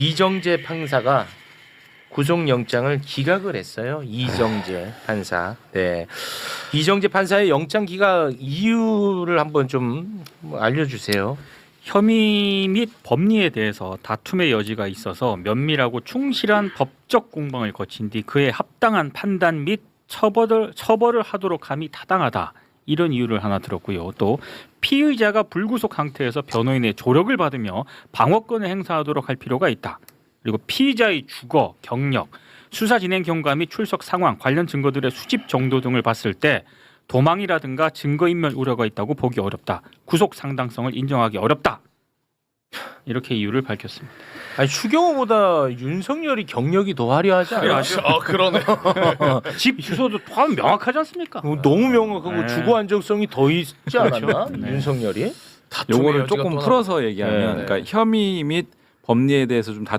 이정재 판사가 구속영장을 기각을 했어요. 이정재 판사. 네. 이정재 판사의 영장 기각 이유를 한번 좀 알려주세요. 혐의 및 법리에 대해서 다툼의 여지가 있어서 면밀하고 충실한 법적 공방을 거친 뒤 그에 합당한 판단 및 처벌을 처벌을 하도록 함이 타당하다. 이런 이유를 하나 들었고요. 또 피의자가 불구속 상태에서 변호인의 조력을 받으며 방어권을 행사하도록 할 필요가 있다. 그리고 피의자의 주거, 경력, 수사 진행 경과 및 출석 상황, 관련 증거들의 수집 정도 등을 봤을 때 도망이라든가 증거인멸 우려가 있다고 보기 어렵다. 구속 상당성을 인정하기 어렵다. 이렇게 이유를 밝혔습니다. 아니 추경호보다 윤석열이 경력이 더 화려하지 않아요? 아 그러네. 집 주소도 참 명확하지 않습니까? 어, 너무 명확하고 네. 주거 안정성이 더 있지 않았나? 그렇죠. 네. 윤석열이? 다툼의 요거를 여지가 조금 또 풀어서 얘기하면 네. 그러니까 혐의 및 법리에 대해서 좀 다.